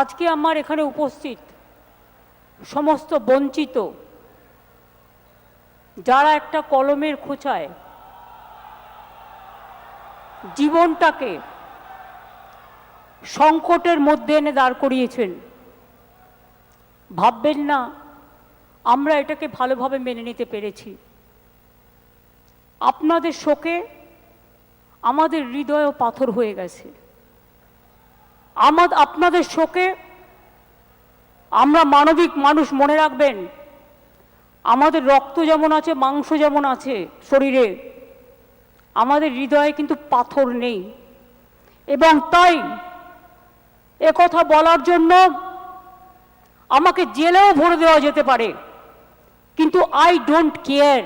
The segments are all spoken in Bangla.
আজকে আমার এখানে উপস্থিত সমস্ত বঞ্চিত, যারা একটা কলমের খোঁচায় জীবনটাকে সংকটের মধ্যে এনে দাঁড় করিয়েছেন, ভাববেন না, আমরা এটাকে ভালোভাবে মেনে নিতে পেরেছি। আপনাদের শোকে আমাদের হৃদয়ও পাথর হয়ে গেছে। আমাদ আপনাদের শোকে আমরা মানবিক মানুষ মনে রাখবেন। আমাদের রক্ত যেমন আছে, মাংস যেমন আছে শরীরে, আমাদের হৃদয়ে কিন্তু পাথর নেই। এবং তাই কথা বলার জন্য আমাকে জেলেও ভরে দেওয়া যেতে পারে। কিন্তু আই ডোন্ট কেয়ার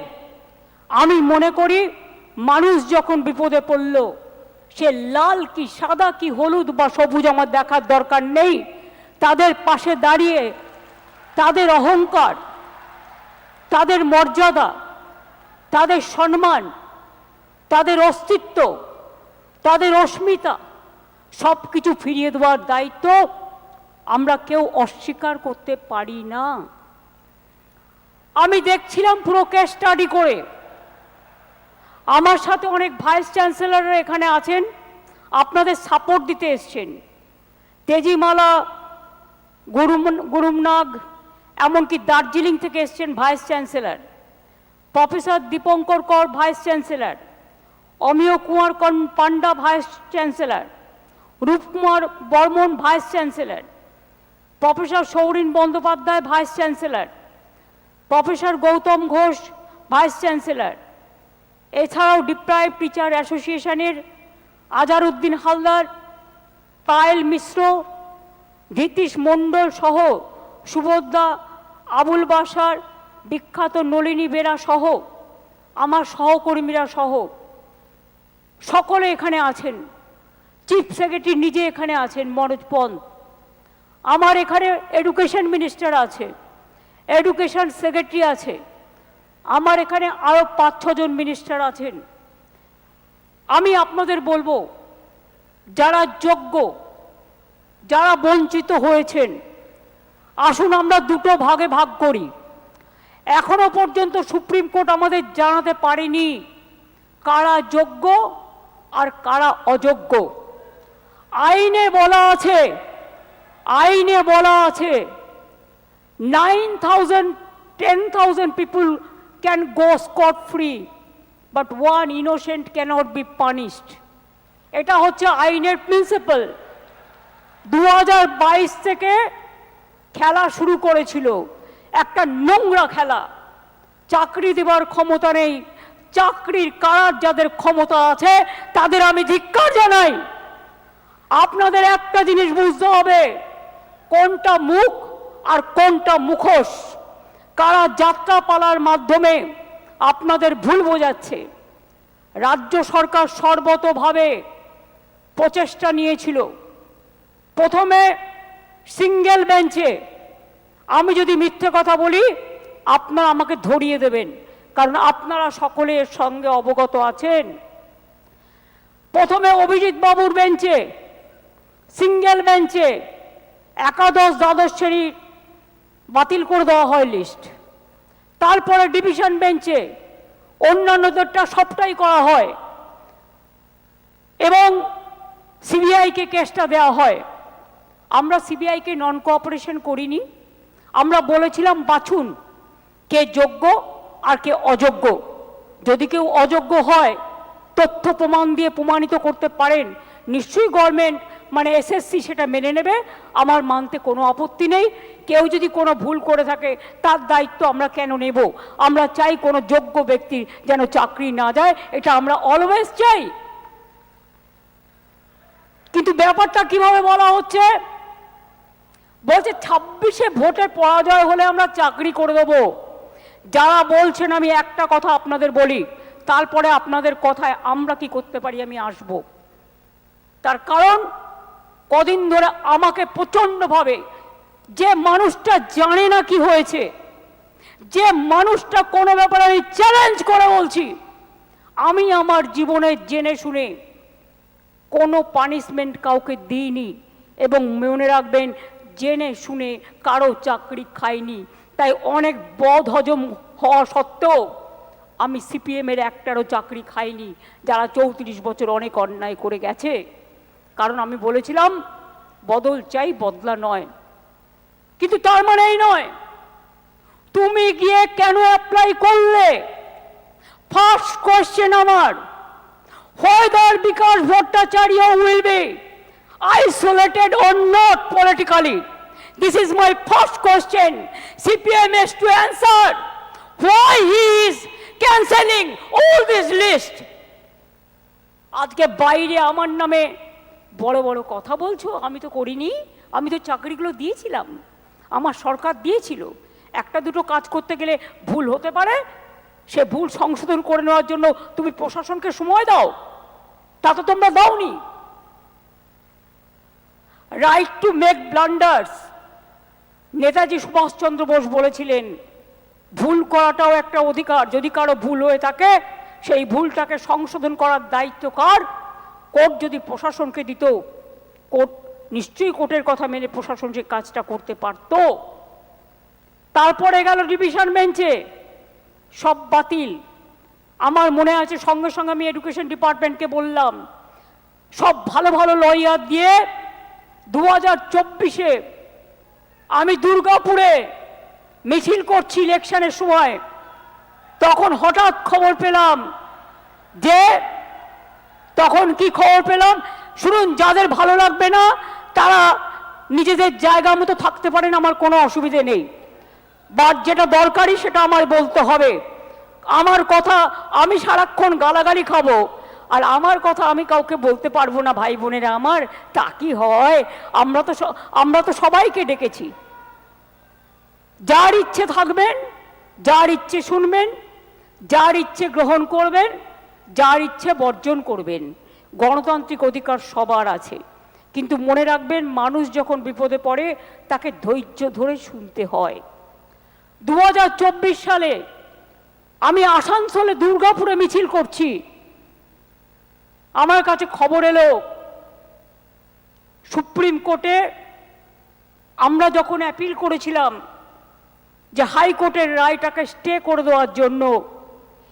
আমি মনে করি, মানুষ যখন বিপদে পড়ল সে লাল কি, সাদা কি, হলুদ বা সবুজ আমার দেখার দরকার নেই। তাদের পাশে দাঁড়িয়ে তাদের অহংকার, তাদের মর্যাদা, তাদের সম্মান, তাদের অস্তিত্ব, তাদের অস্মিতা সব কিছু ফিরিয়ে দেওয়ার দায়িত্ব আমরা কেউ অস্বীকার করতে পারি না। আমি দেখছিলাম পুরো কেস স্টাডি করে। আমার সাথে অনেক ভাইস চ্যান্সেলররা এখানে আছেন। আপনাদের সাপোর্ট দিতে এসছেন। তেজিমালা গুরুম গুরুমনাগ, এমনকি দার্জিলিং থেকে এসছেন ভাইস চ্যান্সেলর। প্রফেসর দীপঙ্কর কর, ভাইস চ্যান্সেলর। অমিয় কুমার কন Panda vice chancellor. Rupkumar Barman, vice chancellor. Professor Saurin Bandyopadhyay, vice chancellor. Professor Goutam Ghosh, vice chancellor. এছাড়াও ডিপ্রাইভ টিচার অ্যাসোসিয়েশনের আজারউদ্দিন হালদার, পায়েল মিশ্র ধীতিশ মণ্ডল সহ সুভদ্রা, আবুল বাসার বিখ্যাত নলিনী বেরা সহ, আমার সহকর্মীরা সহ। সকলে এখানে আছেন। চিফ সেক্রেটারি নিজে এখানে আছেন, মনোজ পন্ত আমার এখানে এডুকেশন মিনিস্টার আছে, এডুকেশন সেক্রেটারি আছে। আমার এখানে আরও পাঁচ ছজন মিনিস্টার আছেন। আমি আপনাদের বলব, যারা যোগ্য, যারা বঞ্চিত হয়েছেন, আসুন আমরা দুটো ভাগে ভাগ করি। এখনও পর্যন্ত সুপ্রিম কোর্ট আমাদের জানাতে পারেনি কারা যোগ্য আর কারা অযোগ্য। আইনে বলা আছে, আইনে বলা আছে nine thousand ten thousand people can go scot free but one innocent cannot be punished এটা হচ্ছে আইনের প্রিন্সিপাল দু হাজার বাইশ থেকে খেলা শুরু করেছিল। একটা নোংরা খেলা। চাকরি দেওয়ার ক্ষমতা নেই। চাকরির কারার যাদের ক্ষমতা আছে, তাদের আমি ধিক্কার জানাই। আপনাদের একটা জিনিস বুঝতে হবে। কোনটা মুখ আর কোনটা মুখোশ? কারা যাত্রা পালার মাধ্যমে আপনাদের ভুল বোঝাচ্ছে? রাজ্য সরকার সর্বতভাবে প্রচেষ্টা নিয়েছিল। প্রথমে সিঙ্গেল বেঞ্চে, আমি যদি মিথ্যে কথা বলি, আপনারা আমাকে ধরিয়ে দেবেন, কারণ আপনারা সকলে এর সঙ্গে অবগত আছেন। প্রথমে অভিজিৎ বাবুর বেঞ্চে, সিঙ্গেল বেঞ্চে, একাদশ দ্বাদশ শ্রেণি বাতিল করে দেওয়া হয় লিস্ট তারপরে ডিভিশন বেঞ্চে অন্যান্যদেরটা সবটাই করা হয়। এবং সিবিআইকে কেসটা দেওয়া হয়। আমরা সিবিআইকে নন কোঅপারেশন করিনি। আমরা বলেছিলাম বাছুন কে যোগ্য আর কে অযোগ্য। যদি কেউ অযোগ্য হয়, তথ্য প্রমাণ দিয়ে প্রমাণিত করতে পারেন। নিশ্চয়ই গভর্নমেন্ট মানে এসএসসি সেটা মেনে নেবে। আমার মানতে কোনো আপত্তি নেই। কেউ যদি কোনো ভুল করে থাকে, তার দায়িত্ব আমরা কেন নেব? আমরা চাই কোনো যোগ্য ব্যক্তির যেন চাকরি না যায় এটা আমরা অলওয়েজ চাই। কিন্তু ব্যাপারটা কীভাবে বলা হচ্ছে? বলছে, ছাব্বিশে ভোটে পরাজয় হলে আমরা চাকরি করে দেবো। যারা বলছেন, আমি একটা কথা আপনাদের বলি, তারপরে আপনাদের কথায় আমরা কি করতে পারি, আমি আসব। তার কারণ কদিন ধরে আমাকে প্রচণ্ডভাবে যে মানুষটা জানে না কি হয়েছে, যে মানুষটা কোনো ব্যাপারে আমি চ্যালেঞ্জ করে বলছি, আমি আমার জীবনে জেনে শুনে কোনো পানিশমেন্ট কাউকে দিইনি এবং মনে রাখবেন জেনে শুনে কারও চাকরি খাইনি। তাই অনেক বদ হজম হওয়া সত্ত্বেও আমি সিপিএমের একটারও চাকরি খাইনি, যারা চৌত্রিশ বছর অনেক অন্যায় করে গেছে। কারণ আমি বলেছিলাম, বদল চাই, বদলা নয়। কিন্তু তার মানে এই নয়, তুমি গিয়ে কেন অ্যাপ্লাই করলে? ফার্স্ট কোয়েশ্চেন আমার, whether Bikash Bhattacharya will be isolated on not politically this is my first question CPM has to answer why he is cancelling all this list আজকে বাইরে আমার নামে বড় বড় কথা বলছো, আমি তো করিনি, আমি তো চাকরিগুলো দিয়েছিলাম, আমার সরকার দিয়েছিল। একটা দুটো কাজ করতে গেলে ভুল হতে পারে, সে ভুল সংশোধন করে নেওয়ার জন্য তুমি প্রশাসনকে সময় দাও, তা তো তোমরা দাওনি। Right to make blunders Netaji Subhash Chandra Bose বলেছিলেন, ভুল করাটাও একটা অধিকার, যদি কারও ভুল হয়ে থাকে, সেই ভুলটাকে সংশোধন করার দায়িত্ব কার? কোর্ট যদি প্রশাসনকে দিত, কোর্ট নিশ্চয়ই কোর্টের কথা মেনে প্রশাসন সে কাজটা করতে পারত। তারপরে গেল ডিভিশন বেঞ্চে। সব বাতিল। আমার মনে আছে সঙ্গে সঙ্গে আমি এডুকেশন ডিপার্টমেন্টকে বললাম, সব ভালো ভালো লয়ার দিয়ে দু হাজার চব্বিশে আমি দুর্গাপুরে মিছিল করছি ইলেকশনের সময়। তখন হঠাৎ খবর পেলাম যে তখন কি খবর পেলাম? শুনুন, যাদের ভালো লাগবে না, তারা নিজেদের জায়গা মতো থাকতে পারেন, আমার কোনো অসুবিধে নেই। বাট যেটা দরকারি সেটা আমার বলতে হবে। আমার কথা আমি সারাক্ষণ গালাগালি খাব, আর আমার কথা আমি কাউকে বলতে পারব না, ভাই বোনেরা আমার। তা কি হয়? আমরা তো আমরা তো সবাইকে ডেকেছি। যার ইচ্ছে থাকবেন, যার ইচ্ছে শুনবেন, যার ইচ্ছে গ্রহণ করবেন যার ইচ্ছে বর্জন করবেন। গণতান্ত্রিক অধিকার সবার আছে। কিন্তু মনে রাখবেন, মানুষ যখন বিপদে পড়ে, তাকে ধৈর্য ধরে শুনতে হয়। দু হাজার চব্বিশ সালে আমি আসানসোলে দুর্গাপুরে মিছিল করছি। আমার কাছে খবর এলো, সুপ্রিম কোর্টে আমরা যখন অ্যাপিল করেছিলাম যে হাইকোর্টের রায়টাকে স্টে করে দেওয়ার জন্য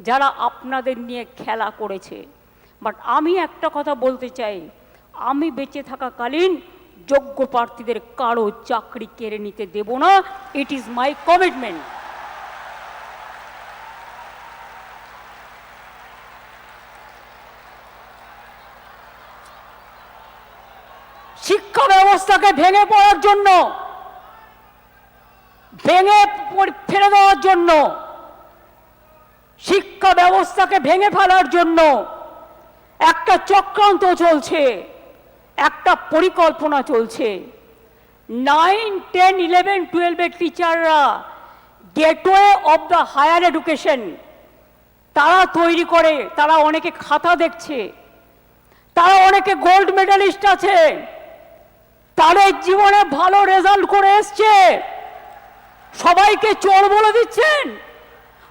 যারা আপনাদের নিয়ে খেলা করেছে। বাট আমি একটা কথা বলতে চাই, আমি বেঁচে থাকাকালীন যোগ্য প্রার্থীদের কারও চাকরি কেড়ে নিতে দেব না। ইট ইজ মাই কমিটমেন্ট শিক্ষা ব্যবস্থাকে ভেঙে পড়ার জন্য, ভেঙে ফেলে দেওয়ার জন্য শিক্ষা ব্যবস্থাকে ভেঙে ফেলার জন্য একটা চক্রান্ত চলছে, একটা পরিকল্পনা চলছে। নাইন টেন ইলেভেন টুয়েলভের টিচাররা gateway of the higher education তারা তৈরি করে, তারা অনেকে খাতা দেখছে, তারা অনেকে গোল্ড মেডালিস্ট আছে, তাদের জীবনে ভালো রেজাল্ট করে এসছে। সবাইকে চোর বলে দিচ্ছেন।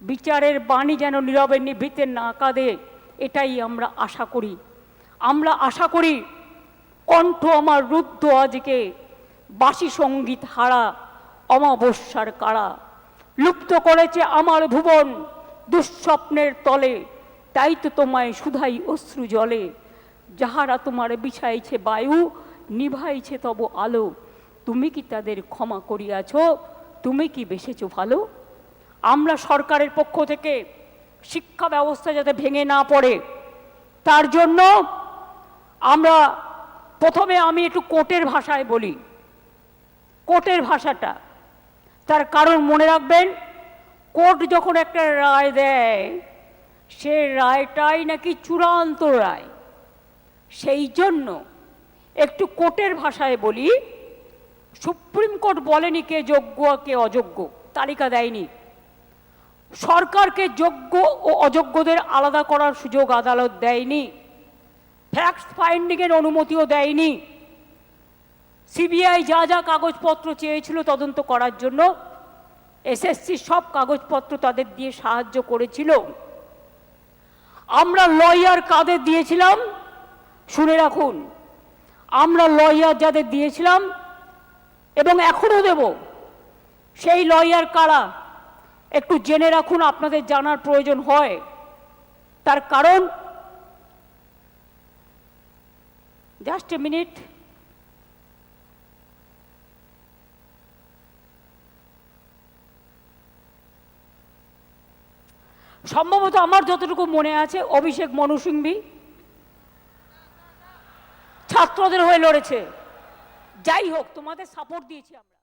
বিচারের বাণী যেন নীরবে নিভৃতে না কাঁদে, এটাই আমরা আশা করি। আমরা আশা করি কণ্ঠ আমার রুদ্ধ আজকে বাসি সংগীত হারা অমাবস্যার কারা। লুপ্ত করেছে আমার ভুবন দুঃস্বপ্নের তলে, তাই তো তোমায় শুধাই অশ্রু জলে। যাহারা তোমার বিছাইছে বায়ু, নিভাইছে তব আলো। তুমি কি তাদের ক্ষমা করিয়াছ? তুমি কি বেসেছ ভালো? আমরা সরকারের পক্ষ থেকে শিক্ষা ব্যবস্থা যাতে ভেঙে না পড়ে, তার জন্য আমরা প্রথমে আমি একটু কোর্টের ভাষায় বলি। কোর্টের ভাষাটা, তার কারণ মনে রাখবেন, কোর্ট যখন একটা রায় দেয়, সে রায়টাই নাকি চূড়ান্ত রায়। সেই জন্য একটু কোর্টের ভাষায় বলি, সুপ্রিম কোর্ট বলেনি কে যোগ্য কে অযোগ্য, তালিকা দেয়নি। সরকারকে যোগ্য ও অযোগ্যদের আলাদা করার সুযোগ আদালত দেয়নি। ফ্যাক্ট ফাইন্ডিংয়ের অনুমতিও দেয়নি। সিবিআই যা যা কাগজপত্র চেয়েছিল তদন্ত করার জন্য এসএসসি সব কাগজপত্র তাদের দিয়ে সাহায্য করেছিল। আমরা লয়ার কাদের দিয়েছিলাম? শুনে রাখুন, আমরা লয়ার যাদের দিয়েছিলাম এবং এখনও দেব, সেই লয়ার কারা? একটু জেনে রাখুন আপনাদের জানার প্রয়োজন হয়। তার কারণ জাস্ট এ মিনিট সম্ভবত আমার যতটুকু মনে আছে, অভিষেক মনু সিংভি ছাত্রদের হয়ে লড়েছে। যাই হোক, তোমাদের সাপোর্ট দিয়েছি আমরা।